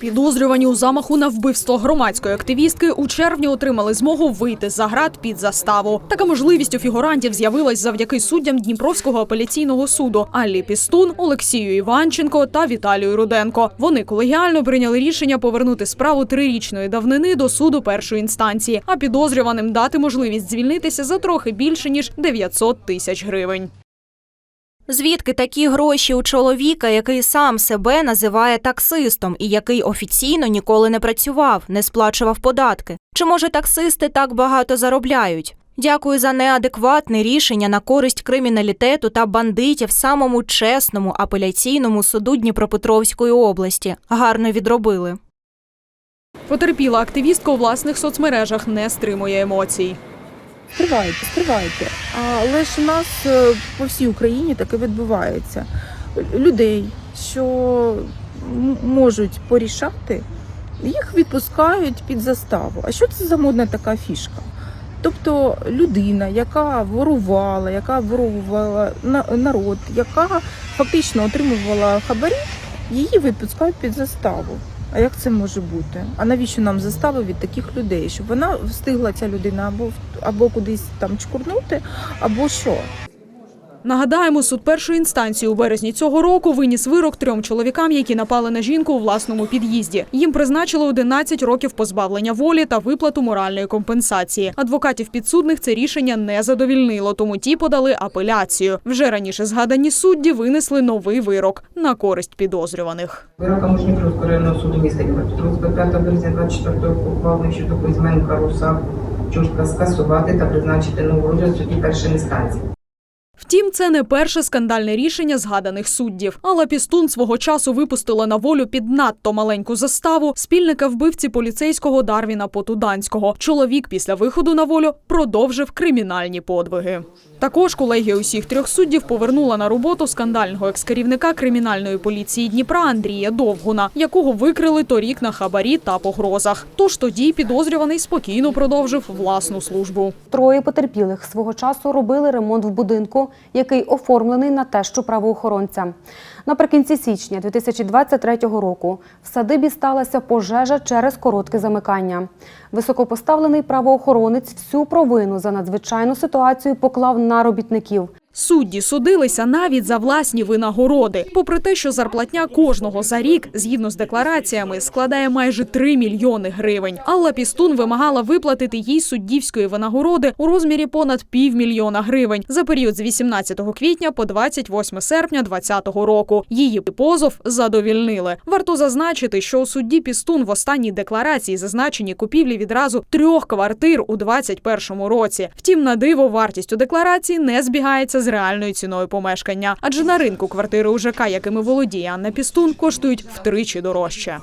Підозрювані у замаху на вбивство громадської активістки у червні отримали змогу вийти за град під заставу. Така можливість у фігурантів з'явилась завдяки суддям Дніпровського апеляційного суду Аллі Пістун, Олексію Іванченко та Віталію Руденко. Вони колегіально прийняли рішення повернути справу трирічної давнини до суду першої інстанції, а підозрюваним дати можливість звільнитися за трохи більше ніж 900 тисяч гривень. Звідки такі гроші у чоловіка, який сам себе називає таксистом і який офіційно ніколи не працював, не сплачував податки? Чи може таксисти так багато заробляють? Дякую за неадекватне рішення на користь криміналітету та бандитів самому чесному апеляційному суду Дніпропетровської області. Гарно відробили. Потерпіла активістка у власних соцмережах не стримує емоцій. Стривайте, стривайте. Але ж у нас е, по всій Україні таке відбувається. Людей, що можуть порішати, їх відпускають під заставу. А що це за модна така фішка? Тобто людина, яка ворувала, яка ворувала народ, яка фактично отримувала хабарі, її відпускають під заставу. А як це може бути? А навіщо нам застави від таких людей? Щоб вона встигла ця людина або або кудись там чкурнути, або що? Нагадаємо, суд першої інстанції у березні цього року виніс вирок трьом чоловікам, які напали на жінку у власному під'їзді. Їм призначили 11 років позбавлення волі та виплату моральної компенсації. Адвокатів підсудних це рішення не задовільнило, тому ті подали апеляцію. Вже раніше згадані судді винесли новий вирок на користь підозрюваних. Вироком Дніпровського районного суду міста Дніпропетровська 5 березня 24 року ухвалений щодо Кузьменка Руса Чушка скасувати та призначити нову розгляд судді першої інстанції. Втім, це не перше скандальне рішення згаданих суддів. Алла Пістун свого часу випустила на волю під надто маленьку заставу спільника вбивці поліцейського Дарвіна Потуданського. Чоловік після виходу на волю продовжив кримінальні подвиги. Також колегія усіх трьох суддів повернула на роботу скандального екс-керівника кримінальної поліції Дніпра Андрія Довгуна, якого викрили торік на хабарі та погрозах. Тож тоді підозрюваний спокійно продовжив власну службу. Троє потерпілих свого часу робили ремонт в будинку, який оформлений на тещу правоохоронця. Наприкінці січня 2023 року в садибі сталася пожежа через коротке замикання. Високопоставлений правоохоронець всю провину за надзвичайну ситуацію поклав на робітників. Судді судилися навіть за власні винагороди, попри те, що зарплатня кожного за рік, згідно з деклараціями, складає майже 3 мільйони гривень. Алла Пістун вимагала виплатити їй суддівської винагороди у розмірі понад півмільйона гривень за період з 18 квітня по 28 серпня 2020 року. Її позов задовільнили. Варто зазначити, що у судді Пістун в останній декларації зазначені купівлі відразу трьох квартир у 2021 році. Втім, на диво вартість у декларації не збігається з реальною ціною помешкання, адже на ринку квартири у ЖК, якими володіє Анна Пістун, коштують втричі дорожче.